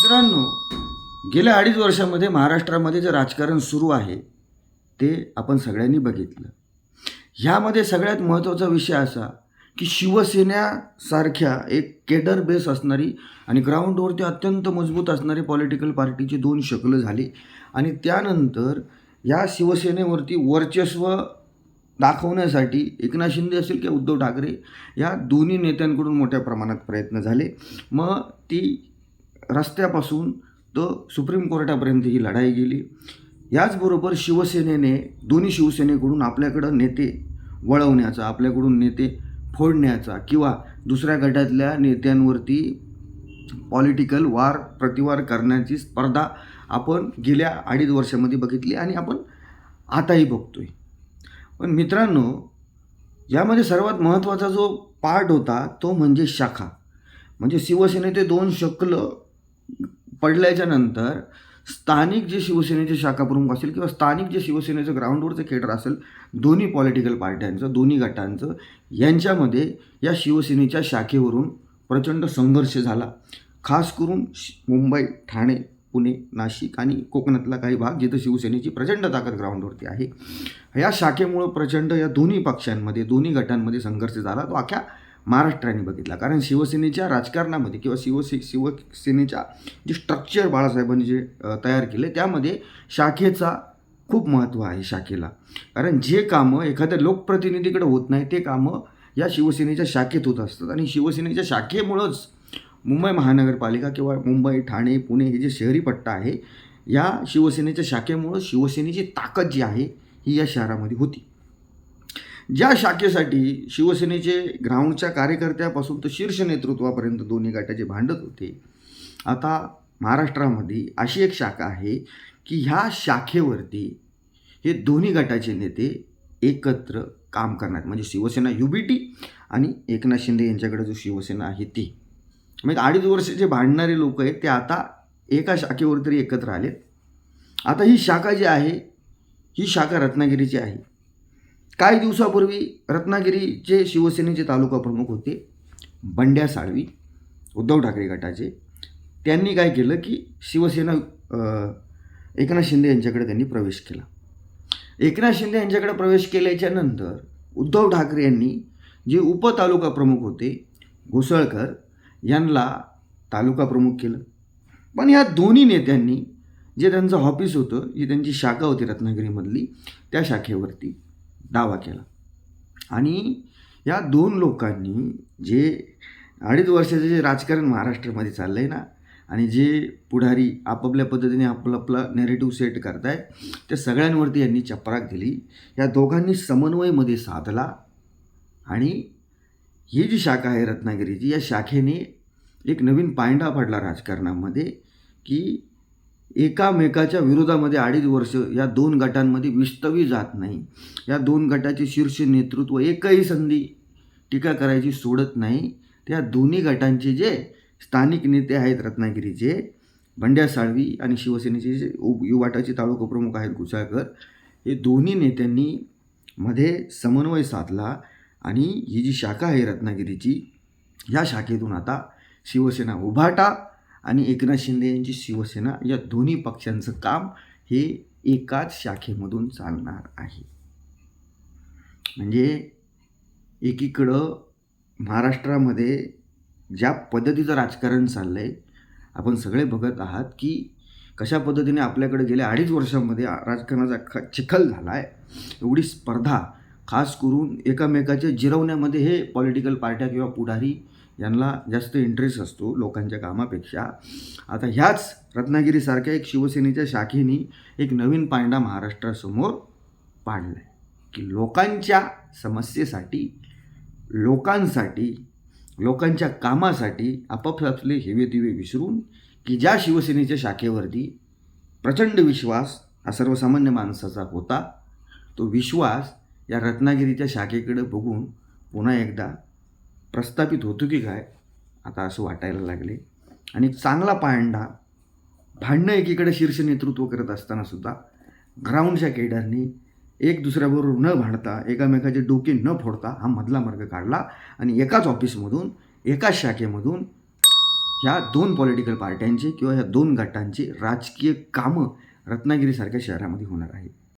मित्रांनो गेल्या अडीच वर्षामध्ये महाराष्ट्रामध्ये जे राजकारण सुरू आहे ते आपण सगळ्यांनी बघितलं. ह्यामध्ये सगळ्यात महत्त्वाचा विषय असा की शिवसेनेसारख्या एक केडर बेस असणारी आणि ग्राउंडवरती अत्यंत मजबूत असणारी पॉलिटिकल पार्टीची दोन शकलं झाली. आणि त्यानंतर या शिवसेनेवरती वर्चस्व दाखवण्यासाठी एकनाथ शिंदे असेल किंवा उद्धव ठाकरे या दोन्ही नेत्यांकडून मोठ्या प्रमाणात प्रयत्न झाले. मग ती रस्त्यापासून तर सुप्रीम कोर्टापर्यंत ही लढाई गेली. याचबरोबर शिवसेनेने दोन्ही शिवसेनेकडून आपल्याकडं नेते वळवण्याचा आपल्याकडून नेते फोडण्याचा किंवा दुसऱ्या गटातल्या नेत्यांवरती पॉलिटिकल वार प्रतिवार करण्याची स्पर्धा आपण गेल्या अडीच वर्षामध्ये बघितली आणि आपण आताही बघतोय. पण मित्रांनो यामध्ये सर्वात महत्त्वाचा जो पार्ट होता तो म्हणजे शाखा. म्हणजे शिवसेनेचे दोन शक्ल पडल्याच्या नंतर स्थानिक जे शिवसेनेचे शाखा प्रमुख असेल किंवा स्थानिक जे शिवसेनेचं ग्राउंडवरचं केडर असेल दोन्ही पॉलिटिकल पार्ट्यांचं दोन्ही गटांचं यांच्यामध्ये या शिवसेनेच्या शाखेवरून प्रचंड संघर्ष झाला. खास करून शि- मुंबई ठाणे पुणे नाशिक आणि कोकणातला काही भाग जिथं शिवसेनेची प्रचंड ताकद ग्राउंडवरती आहे. या शाखेमुळं प्रचंड या दोन्ही पक्षांमध्ये दोन्ही गटांमध्ये संघर्ष झाला. तो अख्ख्या महाराष्ट्राने बघितला. कारण शिवसेनेच्या राजकारणामध्ये किंवा शिवसे शिवसेनेच्या जे स्ट्रक्चर बाळासाहेबांनी जे तयार केले त्यामध्ये शाखेचा खूप महत्त्व आहे शाखेला. कारण जे कामं एखाद्या लोकप्रतिनिधीकडे होत नाही ते कामं या शिवसेनेच्या शाखेत होत असतात. आणि शिवसेनेच्या शाखेमुळंच मुंबई महानगरपालिका किंवा मुंबई ठाणे पुणे हे जे शहरी पट्टा आहे या शिवसेनेच्या शाखेमुळं शिवसेनेची ताकद जी आहे ही या शहरामध्ये होती. ज्या शाखेसाठी शिवसेनेचे ग्राउंडच्या कार्यकर्त्यापासून तर शीर्ष नेतृत्वापर्यंत दोन्ही गटाचे भांडत होते आता महाराष्ट्रामध्ये अशी एक शाखा आहे की ह्या शाखेवरती हे दोन्ही गटाचे नेते एकत्र काम करणार. म्हणजे शिवसेना यू बी टी आणि एकनाथ शिंदे यांच्याकडे जो शिवसेना आहे ती. म्हणजे अडीच वर्ष जे भांडणारे लोक आहेत ते आता एका शाखेवर तरी एकत्र आलेत. आता ही शाखा जी आहे ही शाखा रत्नागिरीची आहे. काही दिवसापूर्वी रत्नागिरीचे शिवसेनेचे तालुका प्रमुख होते बंड्या साळवी उद्धव ठाकरे गटाचे. त्यांनी काय केलं की शिवसेना एकनाथ शिंदे यांच्याकडे त्यांनी प्रवेश केला. एकनाथ शिंदे यांच्याकडे प्रवेश केल्याच्यानंतर उद्धव ठाकरे यांनी जे उपतालुका प्रमुख होते घोसळकर यांना तालुका प्रमुख केलं. पण या दोन्ही नेत्यांनी जे त्यांचं ऑफिस होतं जी त्यांची शाखा होती रत्नागिरीमधली त्या शाखेवरती दावा केला. आणि या दोन लोकांनी जे अडीच वर्षाचं जे राजकारण महाराष्ट्रामध्ये चाललं आहे ना आणि जे पुढारी आपापल्या पद्धतीने आपलं आपला नेरेटिव्ह सेट करताय त्या सगळ्यांवरती यांनी चपराक दिली या दोघांनी समन्वयमध्ये साधला. आणि ही जी शाखा आहे रत्नागिरीची या शाखेने एक नवीन पायंडा पडला राजकारणामध्ये की एकामेकाच्या विरोधामध्ये अडीच वर्ष या दोन गटांमध्ये विस्तवी जात नाही. या दोन गटाचे शीर्ष नेतृत्व एकही संधी टीका करायची सोडत नाही. त्या दोन्ही गटांचे जे स्थानिक नेते आहेत रत्नागिरीचे बंड्या साळवी आणि शिवसेनेचे जे उ- युवाटाचे तालुका प्रमुख आहेत गुसाळकर हे दोन्ही नेत्यांनी मध्ये समन्वय साधला आणि ही जी शाखा आहे रत्नागिरीची या शाखेतून आता शिवसेना उभाटा आणि एकनाथ शिंदे यांची शिवसेना या दोन्ही पक्षांचं काम हे एकाच शाखेमधून चालणार आहे. म्हणजे एकीकडं महाराष्ट्रामध्ये ज्या पद्धतीचं राजकारण चाललं आहे आपण सगळे बघत आहात की कशा पद्धतीने आपल्याकडे गेल्या अडीच वर्षामध्ये राजकारणाचा ख चिखल झाला आहे एवढी स्पर्धा खास करून एकामेकाच्या जिरवण्यामध्ये हे पॉलिटिकल पार्ट्या किंवा पुढारी यांना जास्त इंटरेस्ट असतो लोकांच्या कामापेक्षा. आता ह्याच रत्नागिरीसारख्या एक शिवसेनेच्या शाखेने एक नवीन पांडा महाराष्ट्रासमोर पाडला आहे की लोकांच्या समस्येसाठी लोकांसाठी लोकांच्या कामासाठी आपापले हेवे दिवे विसरून की ज्या शिवसेनेच्या शाखेवरती प्रचंड विश्वास हा सर्वसामान्य माणसाचा होता तो विश्वास या रत्नागिरीच्या शाखेकडं बघून पुन्हा एकदा प्रस्थापित होतो की काय आता असं वाटायला लागले. आणि चांगला पायंडा भांडणं एकीकडे शीर्ष नेतृत्व करत असताना सुद्धा ग्राउंडच्या केडरनी एक दुसऱ्याबरोबर न भांडता एकामेकाचे डोके न फोडता हा मधला मार्ग काढला आणि एकाच ऑफिसमधून एकाच शाखेमधून ह्या दोन पॉलिटिकल पार्ट्यांचे किंवा ह्या दोन गटांचे राजकीय कामं रत्नागिरीसारख्या शहरामध्ये होणार आहे.